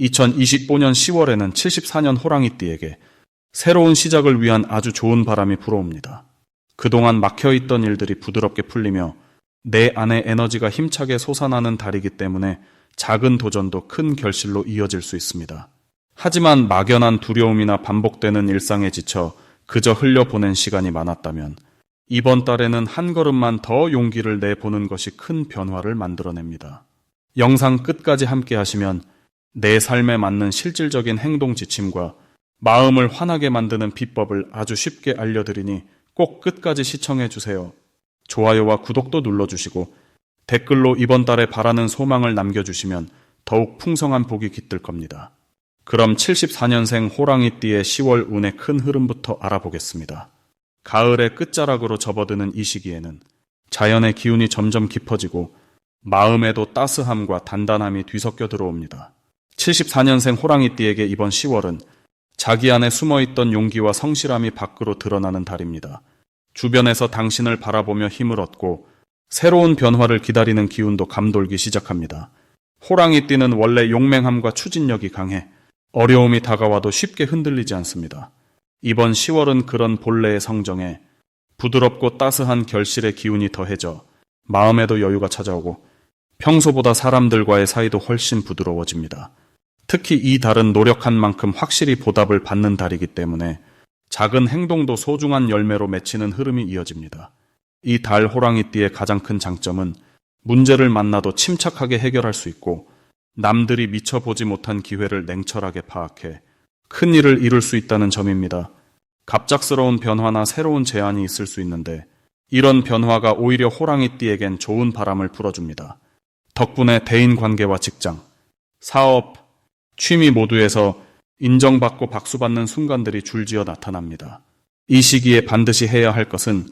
2025년 10월에는 74년 호랑이띠에게 새로운 시작을 위한 아주 좋은 바람이 불어옵니다. 그동안 막혀있던 일들이 부드럽게 풀리며 내 안의 에너지가 힘차게 솟아나는 달이기 때문에 작은 도전도 큰 결실로 이어질 수 있습니다. 하지만 막연한 두려움이나 반복되는 일상에 지쳐 그저 흘려보낸 시간이 많았다면 이번 달에는 한 걸음만 더 용기를 내보는 것이 큰 변화를 만들어냅니다. 영상 끝까지 함께 하시면 내 삶에 맞는 실질적인 행동 지침과 마음을 환하게 만드는 비법을 아주 쉽게 알려드리니 꼭 끝까지 시청해 주세요. 좋아요와 구독도 눌러주시고 댓글로 이번 달에 바라는 소망을 남겨주시면 더욱 풍성한 복이 깃들 겁니다. 그럼 74년생 호랑이띠의 10월 운의 큰 흐름부터 알아보겠습니다. 가을의 끝자락으로 접어드는 이 시기에는 자연의 기운이 점점 깊어지고 마음에도 따스함과 단단함이 뒤섞여 들어옵니다. 74년생 호랑이띠에게 이번 10월은 자기 안에 숨어있던 용기와 성실함이 밖으로 드러나는 달입니다. 주변에서 당신을 바라보며 힘을 얻고 새로운 변화를 기다리는 기운도 감돌기 시작합니다. 호랑이띠는 원래 용맹함과 추진력이 강해 어려움이 다가와도 쉽게 흔들리지 않습니다. 이번 10월은 그런 본래의 성정에 부드럽고 따스한 결실의 기운이 더해져 마음에도 여유가 찾아오고 평소보다 사람들과의 사이도 훨씬 부드러워집니다. 특히 이 달은 노력한 만큼 확실히 보답을 받는 달이기 때문에 작은 행동도 소중한 열매로 맺히는 흐름이 이어집니다. 이 달 호랑이띠의 가장 큰 장점은 문제를 만나도 침착하게 해결할 수 있고 남들이 미처 보지 못한 기회를 냉철하게 파악해 큰 일을 이룰 수 있다는 점입니다. 갑작스러운 변화나 새로운 제안이 있을 수 있는데 이런 변화가 오히려 호랑이띠에겐 좋은 바람을 불어줍니다. 덕분에 대인 관계와 직장, 사업, 취미 모두에서 인정받고 박수받는 순간들이 줄지어 나타납니다. 이 시기에 반드시 해야 할 것은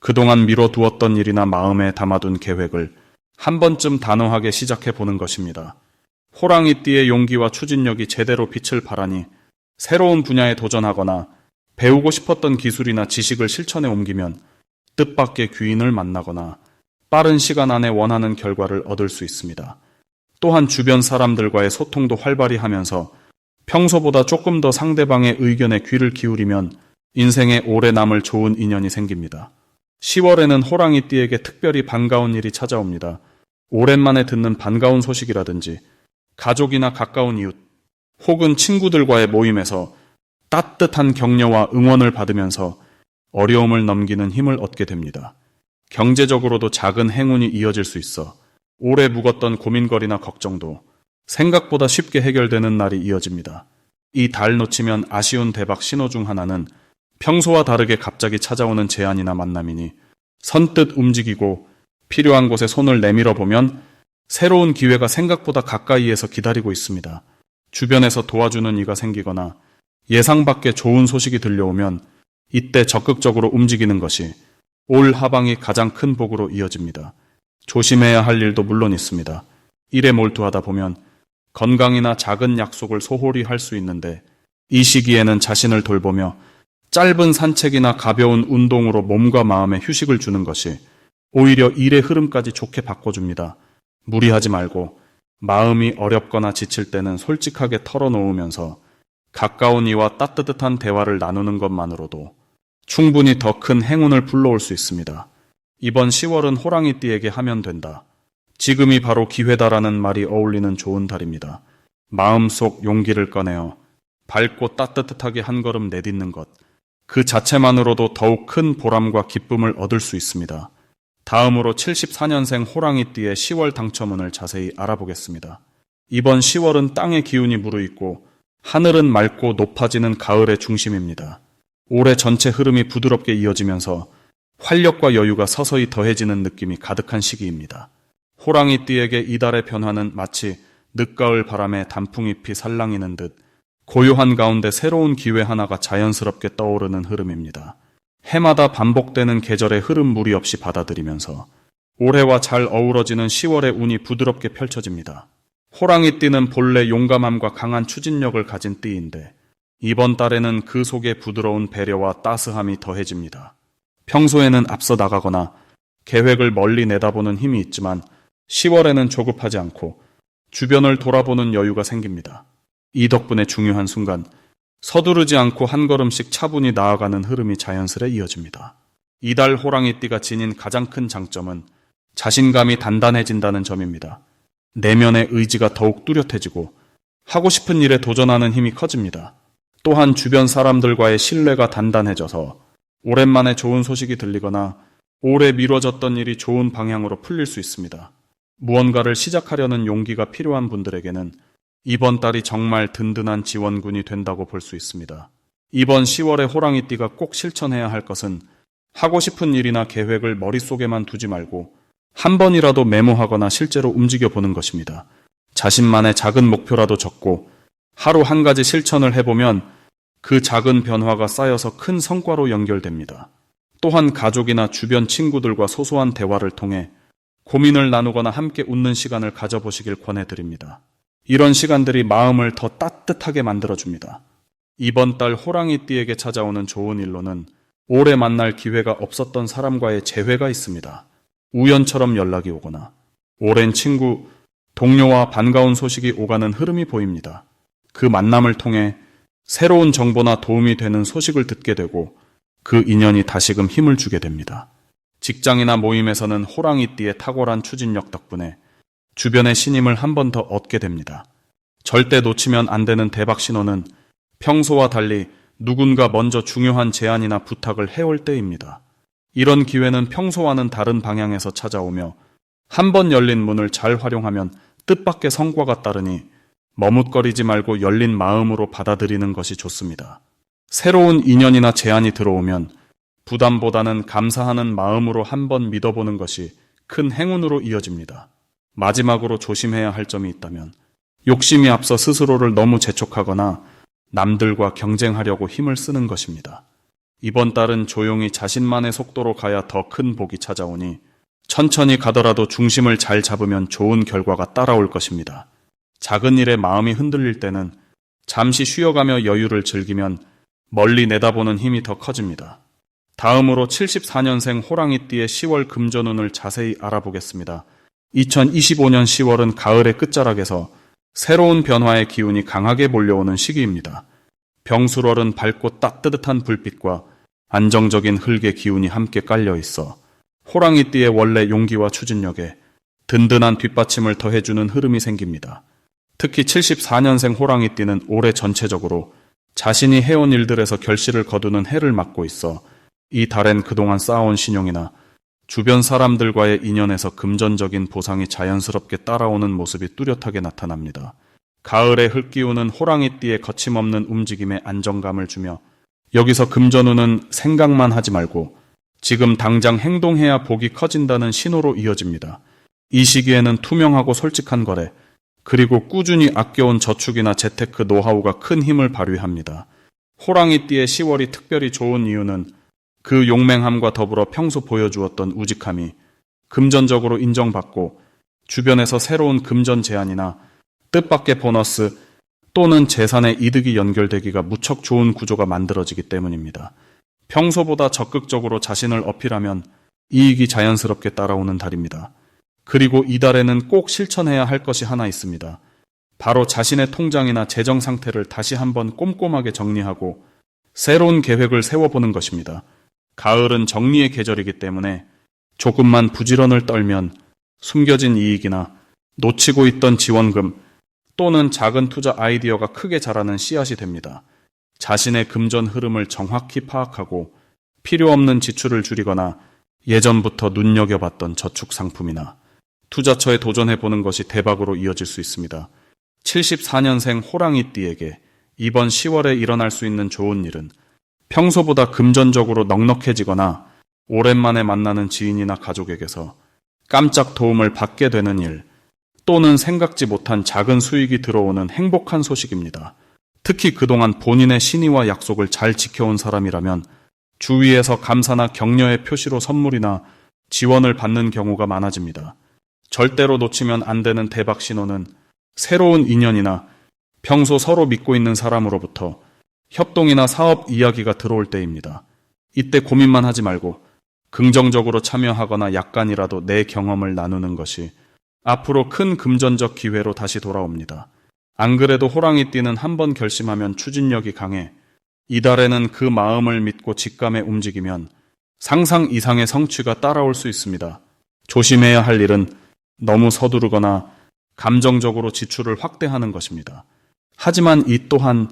그동안 미뤄두었던 일이나 마음에 담아둔 계획을 한 번쯤 단호하게 시작해 보는 것입니다. 호랑이띠의 용기와 추진력이 제대로 빛을 발하니 새로운 분야에 도전하거나 배우고 싶었던 기술이나 지식을 실천에 옮기면 뜻밖의 귀인을 만나거나 빠른 시간 안에 원하는 결과를 얻을 수 있습니다. 또한 주변 사람들과의 소통도 활발히 하면서 평소보다 조금 더 상대방의 의견에 귀를 기울이면 인생에 오래 남을 좋은 인연이 생깁니다. 10월에는 호랑이띠에게 특별히 반가운 일이 찾아옵니다. 오랜만에 듣는 반가운 소식이라든지 가족이나 가까운 이웃 혹은 친구들과의 모임에서 따뜻한 격려와 응원을 받으면서 어려움을 넘기는 힘을 얻게 됩니다. 경제적으로도 작은 행운이 이어질 수 있어 오래 묵었던 고민거리나 걱정도 생각보다 쉽게 해결되는 날이 이어집니다. 이 달 놓치면 아쉬운 대박 신호 중 하나는 평소와 다르게 갑자기 찾아오는 제안이나 만남이니 선뜻 움직이고 필요한 곳에 손을 내밀어 보면 새로운 기회가 생각보다 가까이에서 기다리고 있습니다. 주변에서 도와주는 이가 생기거나 예상 밖의 좋은 소식이 들려오면 이때 적극적으로 움직이는 것이 올 하방이 가장 큰 복으로 이어집니다. 조심해야 할 일도 물론 있습니다. 일에 몰두하다 보면 건강이나 작은 약속을 소홀히 할 수 있는데 이 시기에는 자신을 돌보며 짧은 산책이나 가벼운 운동으로 몸과 마음에 휴식을 주는 것이 오히려 일의 흐름까지 좋게 바꿔줍니다. 무리하지 말고 마음이 어렵거나 지칠 때는 솔직하게 털어놓으면서 가까운 이와 따뜻한 대화를 나누는 것만으로도 충분히 더 큰 행운을 불러올 수 있습니다. 이번 10월은 호랑이띠에게 하면 된다. 지금이 바로 기회다라는 말이 어울리는 좋은 달입니다. 마음속 용기를 꺼내어 밝고 따뜻하게 한 걸음 내딛는 것. 그 자체만으로도 더욱 큰 보람과 기쁨을 얻을 수 있습니다. 다음으로 74년생 호랑이띠의 10월 당첨운을 자세히 알아보겠습니다. 이번 10월은 땅의 기운이 무르익고 하늘은 맑고 높아지는 가을의 중심입니다. 올해 전체 흐름이 부드럽게 이어지면서 활력과 여유가 서서히 더해지는 느낌이 가득한 시기입니다. 호랑이띠에게 이달의 변화는 마치 늦가을 바람에 단풍잎이 살랑이는 듯 고요한 가운데 새로운 기회 하나가 자연스럽게 떠오르는 흐름입니다. 해마다 반복되는 계절의 흐름 무리 없이 받아들이면서 올해와 잘 어우러지는 10월의 운이 부드럽게 펼쳐집니다. 호랑이띠는 본래 용감함과 강한 추진력을 가진 띠인데 이번 달에는 그 속에 부드러운 배려와 따스함이 더해집니다. 평소에는 앞서 나가거나 계획을 멀리 내다보는 힘이 있지만 10월에는 조급하지 않고 주변을 돌아보는 여유가 생깁니다. 이 덕분에 중요한 순간 서두르지 않고 한 걸음씩 차분히 나아가는 흐름이 자연스레 이어집니다. 이달 호랑이띠가 지닌 가장 큰 장점은 자신감이 단단해진다는 점입니다. 내면의 의지가 더욱 뚜렷해지고 하고 싶은 일에 도전하는 힘이 커집니다. 또한 주변 사람들과의 신뢰가 단단해져서 오랜만에 좋은 소식이 들리거나 오래 미뤄졌던 일이 좋은 방향으로 풀릴 수 있습니다. 무언가를 시작하려는 용기가 필요한 분들에게는 이번 달이 정말 든든한 지원군이 된다고 볼 수 있습니다. 이번 10월에 호랑이띠가 꼭 실천해야 할 것은 하고 싶은 일이나 계획을 머릿속에만 두지 말고 한 번이라도 메모하거나 실제로 움직여 보는 것입니다. 자신만의 작은 목표라도 적고 하루 한 가지 실천을 해보면 그 작은 변화가 쌓여서 큰 성과로 연결됩니다. 또한 가족이나 주변 친구들과 소소한 대화를 통해 고민을 나누거나 함께 웃는 시간을 가져보시길 권해드립니다. 이런 시간들이 마음을 더 따뜻하게 만들어줍니다. 이번 달 호랑이띠에게 찾아오는 좋은 일로는 오래 만날 기회가 없었던 사람과의 재회가 있습니다. 우연처럼 연락이 오거나 오랜 친구, 동료와 반가운 소식이 오가는 흐름이 보입니다. 그 만남을 통해 새로운 정보나 도움이 되는 소식을 듣게 되고 그 인연이 다시금 힘을 주게 됩니다. 직장이나 모임에서는 호랑이띠의 탁월한 추진력 덕분에 주변의 신임을 한 번 더 얻게 됩니다. 절대 놓치면 안 되는 대박 신호는 평소와 달리 누군가 먼저 중요한 제안이나 부탁을 해올 때입니다. 이런 기회는 평소와는 다른 방향에서 찾아오며 한 번 열린 문을 잘 활용하면 뜻밖의 성과가 따르니 머뭇거리지 말고 열린 마음으로 받아들이는 것이 좋습니다. 새로운 인연이나 제안이 들어오면 부담보다는 감사하는 마음으로 한번 믿어보는 것이 큰 행운으로 이어집니다. 마지막으로 조심해야 할 점이 있다면 욕심이 앞서 스스로를 너무 재촉하거나 남들과 경쟁하려고 힘을 쓰는 것입니다. 이번 달은 조용히 자신만의 속도로 가야 더 큰 복이 찾아오니 천천히 가더라도 중심을 잘 잡으면 좋은 결과가 따라올 것입니다. 작은 일에 마음이 흔들릴 때는 잠시 쉬어가며 여유를 즐기면 멀리 내다보는 힘이 더 커집니다. 다음으로 74년생 호랑이띠의 10월 금전운을 자세히 알아보겠습니다. 2025년 10월은 가을의 끝자락에서 새로운 변화의 기운이 강하게 몰려오는 시기입니다. 병술월은 밝고 따뜻한 불빛과 안정적인 흙의 기운이 함께 깔려 있어 호랑이띠의 원래 용기와 추진력에 든든한 뒷받침을 더해주는 흐름이 생깁니다. 특히 74년생 호랑이 띠는 올해 전체적으로 자신이 해온 일들에서 결실을 거두는 해를 맞고 있어 이 달엔 그동안 쌓아온 신용이나 주변 사람들과의 인연에서 금전적인 보상이 자연스럽게 따라오는 모습이 뚜렷하게 나타납니다. 가을의 흙기운은 호랑이띠의 거침없는 움직임에 안정감을 주며 여기서 금전운은 생각만 하지 말고 지금 당장 행동해야 복이 커진다는 신호로 이어집니다. 이 시기에는 투명하고 솔직한 거래, 그리고 꾸준히 아껴온 저축이나 재테크 노하우가 큰 힘을 발휘합니다. 호랑이띠의 10월이 특별히 좋은 이유는 그 용맹함과 더불어 평소 보여주었던 우직함이 금전적으로 인정받고 주변에서 새로운 금전 제안이나 뜻밖의 보너스 또는 재산의 이득이 연결되기가 무척 좋은 구조가 만들어지기 때문입니다. 평소보다 적극적으로 자신을 어필하면 이익이 자연스럽게 따라오는 달입니다. 그리고 이달에는 꼭 실천해야 할 것이 하나 있습니다. 바로 자신의 통장이나 재정 상태를 다시 한번 꼼꼼하게 정리하고 새로운 계획을 세워보는 것입니다. 가을은 정리의 계절이기 때문에 조금만 부지런을 떨면 숨겨진 이익이나 놓치고 있던 지원금 또는 작은 투자 아이디어가 크게 자라는 씨앗이 됩니다. 자신의 금전 흐름을 정확히 파악하고 필요 없는 지출을 줄이거나 예전부터 눈여겨봤던 저축 상품이나 투자처에 도전해보는 것이 대박으로 이어질 수 있습니다. 74년생 호랑이띠에게 이번 10월에 일어날 수 있는 좋은 일은 평소보다 금전적으로 넉넉해지거나 오랜만에 만나는 지인이나 가족에게서 깜짝 도움을 받게 되는 일 또는 생각지 못한 작은 수익이 들어오는 행복한 소식입니다. 특히 그동안 본인의 신의와 약속을 잘 지켜온 사람이라면 주위에서 감사나 격려의 표시로 선물이나 지원을 받는 경우가 많아집니다. 절대로 놓치면 안 되는 대박 신호는 새로운 인연이나 평소 서로 믿고 있는 사람으로부터 협동이나 사업 이야기가 들어올 때입니다. 이때 고민만 하지 말고 긍정적으로 참여하거나 약간이라도 내 경험을 나누는 것이 앞으로 큰 금전적 기회로 다시 돌아옵니다. 안 그래도 호랑이 띠는 한 번 결심하면 추진력이 강해 이달에는 그 마음을 믿고 직감에 움직이면 상상 이상의 성취가 따라올 수 있습니다. 조심해야 할 일은 너무 서두르거나 감정적으로 지출을 확대하는 것입니다. 하지만 이 또한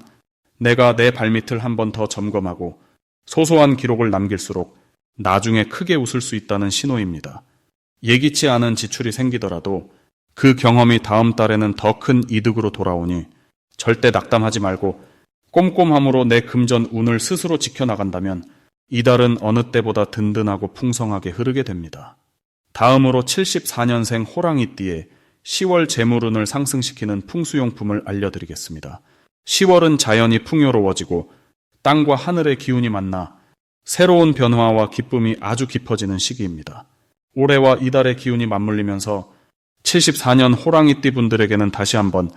내가 내 발밑을 한 번 더 점검하고 소소한 기록을 남길수록 나중에 크게 웃을 수 있다는 신호입니다. 예기치 않은 지출이 생기더라도 그 경험이 다음 달에는 더 큰 이득으로 돌아오니 절대 낙담하지 말고 꼼꼼함으로 내 금전 운을 스스로 지켜나간다면 이달은 어느 때보다 든든하고 풍성하게 흐르게 됩니다. 다음으로 74년생 호랑이띠의 10월 재물운을 상승시키는 풍수용품을 알려드리겠습니다. 10월은 자연이 풍요로워지고 땅과 하늘의 기운이 만나 새로운 변화와 기쁨이 아주 깊어지는 시기입니다. 올해와 이달의 기운이 맞물리면서 74년 호랑이띠 분들에게는 다시 한번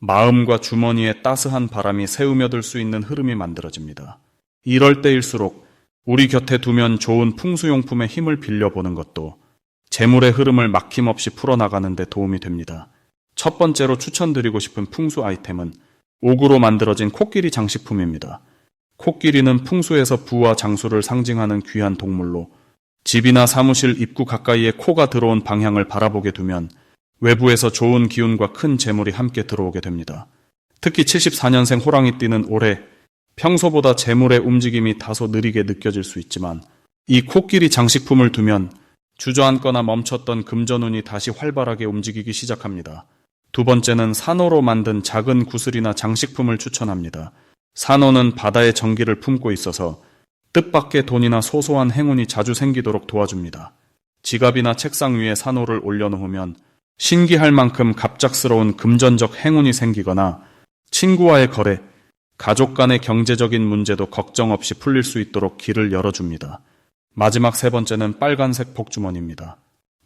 마음과 주머니에 따스한 바람이 새우며들 수 있는 흐름이 만들어집니다. 이럴 때일수록 우리 곁에 두면 좋은 풍수용품의 힘을 빌려보는 것도 재물의 흐름을 막힘없이 풀어나가는 데 도움이 됩니다. 첫 번째로 추천드리고 싶은 풍수 아이템은 옥으로 만들어진 코끼리 장식품입니다. 코끼리는 풍수에서 부와 장수를 상징하는 귀한 동물로 집이나 사무실 입구 가까이에 코가 들어온 방향을 바라보게 두면 외부에서 좋은 기운과 큰 재물이 함께 들어오게 됩니다. 특히 74년생 호랑이띠는 올해 평소보다 재물의 움직임이 다소 느리게 느껴질 수 있지만 이 코끼리 장식품을 두면 주저앉거나 멈췄던 금전운이 다시 활발하게 움직이기 시작합니다. 두 번째는 산호로 만든 작은 구슬이나 장식품을 추천합니다. 산호는 바다의 전기를 품고 있어서 뜻밖의 돈이나 소소한 행운이 자주 생기도록 도와줍니다. 지갑이나 책상 위에 산호를 올려놓으면 신기할 만큼 갑작스러운 금전적 행운이 생기거나 친구와의 거래, 가족 간의 경제적인 문제도 걱정 없이 풀릴 수 있도록 길을 열어줍니다. 마지막 세 번째는 빨간색 복주머니입니다.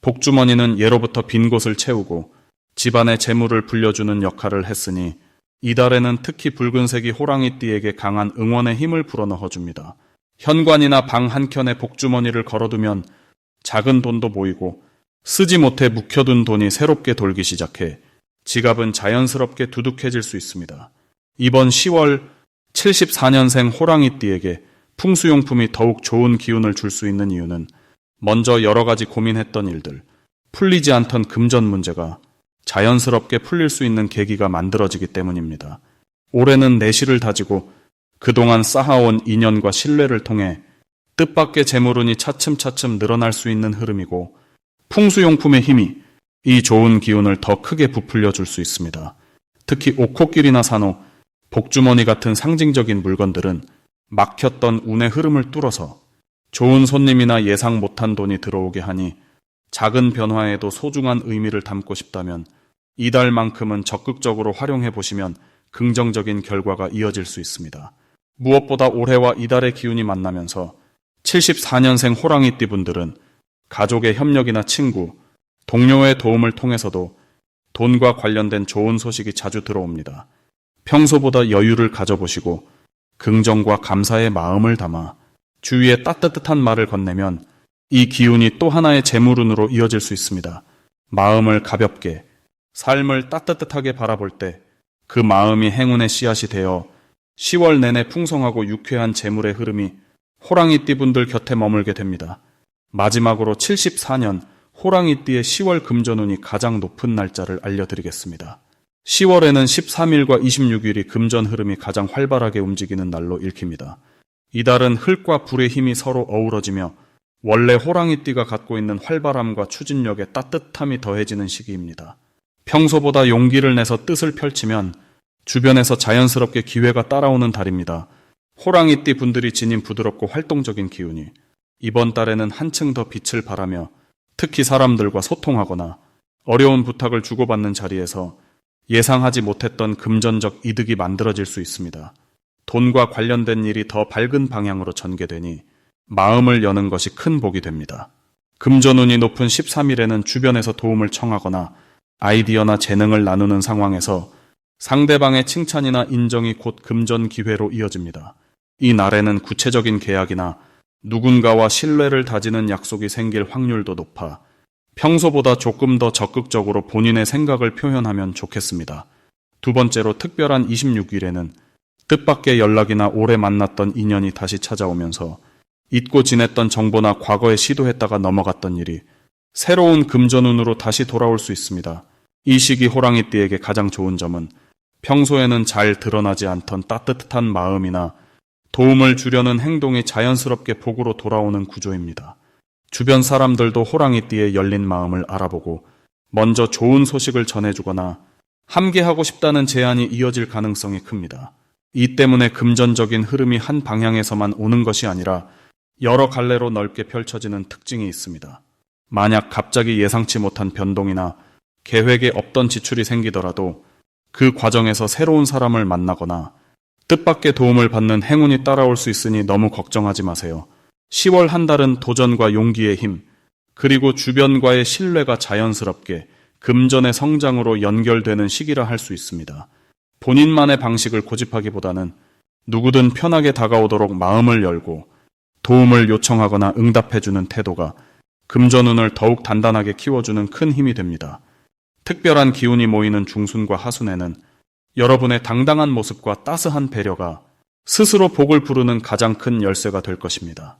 복주머니는 예로부터 빈 곳을 채우고 집안의 재물을 불려주는 역할을 했으니 이달에는 특히 붉은색이 호랑이띠에게 강한 응원의 힘을 불어넣어 줍니다. 현관이나 방 한켠에 복주머니를 걸어두면 작은 돈도 모이고 쓰지 못해 묵혀둔 돈이 새롭게 돌기 시작해 지갑은 자연스럽게 두둑해질 수 있습니다. 이번 10월 74년생 호랑이띠에게 풍수용품이 더욱 좋은 기운을 줄 수 있는 이유는 먼저 여러 가지 고민했던 일들, 풀리지 않던 금전 문제가 자연스럽게 풀릴 수 있는 계기가 만들어지기 때문입니다. 올해는 내실을 다지고 그동안 쌓아온 인연과 신뢰를 통해 뜻밖의 재물운이 차츰차츰 늘어날 수 있는 흐름이고 풍수용품의 힘이 이 좋은 기운을 더 크게 부풀려 줄 수 있습니다. 특히 옥코끼리나 산호, 복주머니 같은 상징적인 물건들은 막혔던 운의 흐름을 뚫어서 좋은 손님이나 예상 못한 돈이 들어오게 하니 작은 변화에도 소중한 의미를 담고 싶다면 이달만큼은 적극적으로 활용해 보시면 긍정적인 결과가 이어질 수 있습니다. 무엇보다 올해와 이달의 기운이 만나면서 74년생 호랑이띠 분들은 가족의 협력이나 친구, 동료의 도움을 통해서도 돈과 관련된 좋은 소식이 자주 들어옵니다. 평소보다 여유를 가져보시고 긍정과 감사의 마음을 담아 주위에 따뜻한 말을 건네면 이 기운이 또 하나의 재물운으로 이어질 수 있습니다. 마음을 가볍게, 삶을 따뜻하게 바라볼 때 그 마음이 행운의 씨앗이 되어 10월 내내 풍성하고 유쾌한 재물의 흐름이 호랑이띠 분들 곁에 머물게 됩니다. 마지막으로 74년 호랑이띠의 10월 금전운이 가장 높은 날짜를 알려드리겠습니다. 10월에는 13일과 26일이 금전 흐름이 가장 활발하게 움직이는 날로 읽힙니다. 이달은 흙과 불의 힘이 서로 어우러지며 원래 호랑이띠가 갖고 있는 활발함과 추진력에 따뜻함이 더해지는 시기입니다. 평소보다 용기를 내서 뜻을 펼치면 주변에서 자연스럽게 기회가 따라오는 달입니다. 호랑이띠 분들이 지닌 부드럽고 활동적인 기운이 이번 달에는 한층 더 빛을 발하며 특히 사람들과 소통하거나 어려운 부탁을 주고받는 자리에서 예상하지 못했던 금전적 이득이 만들어질 수 있습니다. 돈과 관련된 일이 더 밝은 방향으로 전개되니 마음을 여는 것이 큰 복이 됩니다. 금전운이 높은 13일에는 주변에서 도움을 청하거나 아이디어나 재능을 나누는 상황에서 상대방의 칭찬이나 인정이 곧 금전 기회로 이어집니다. 이 날에는 구체적인 계약이나 누군가와 신뢰를 다지는 약속이 생길 확률도 높아 평소보다 조금 더 적극적으로 본인의 생각을 표현하면 좋겠습니다. 두 번째로 특별한 26일에는 뜻밖의 연락이나 오래 만났던 인연이 다시 찾아오면서 잊고 지냈던 정보나 과거에 시도했다가 넘어갔던 일이 새로운 금전운으로 다시 돌아올 수 있습니다. 이 시기 호랑이띠에게 가장 좋은 점은 평소에는 잘 드러나지 않던 따뜻한 마음이나 도움을 주려는 행동이 자연스럽게 복으로 돌아오는 구조입니다. 주변 사람들도 호랑이띠의 열린 마음을 알아보고 먼저 좋은 소식을 전해주거나 함께하고 싶다는 제안이 이어질 가능성이 큽니다. 이 때문에 금전적인 흐름이 한 방향에서만 오는 것이 아니라 여러 갈래로 넓게 펼쳐지는 특징이 있습니다. 만약 갑자기 예상치 못한 변동이나 계획에 없던 지출이 생기더라도 그 과정에서 새로운 사람을 만나거나 뜻밖의 도움을 받는 행운이 따라올 수 있으니 너무 걱정하지 마세요. 10월 한 달은 도전과 용기의 힘, 그리고 주변과의 신뢰가 자연스럽게 금전의 성장으로 연결되는 시기라 할 수 있습니다. 본인만의 방식을 고집하기보다는 누구든 편하게 다가오도록 마음을 열고 도움을 요청하거나 응답해주는 태도가 금전운을 더욱 단단하게 키워주는 큰 힘이 됩니다. 특별한 기운이 모이는 중순과 하순에는 여러분의 당당한 모습과 따스한 배려가 스스로 복을 부르는 가장 큰 열쇠가 될 것입니다.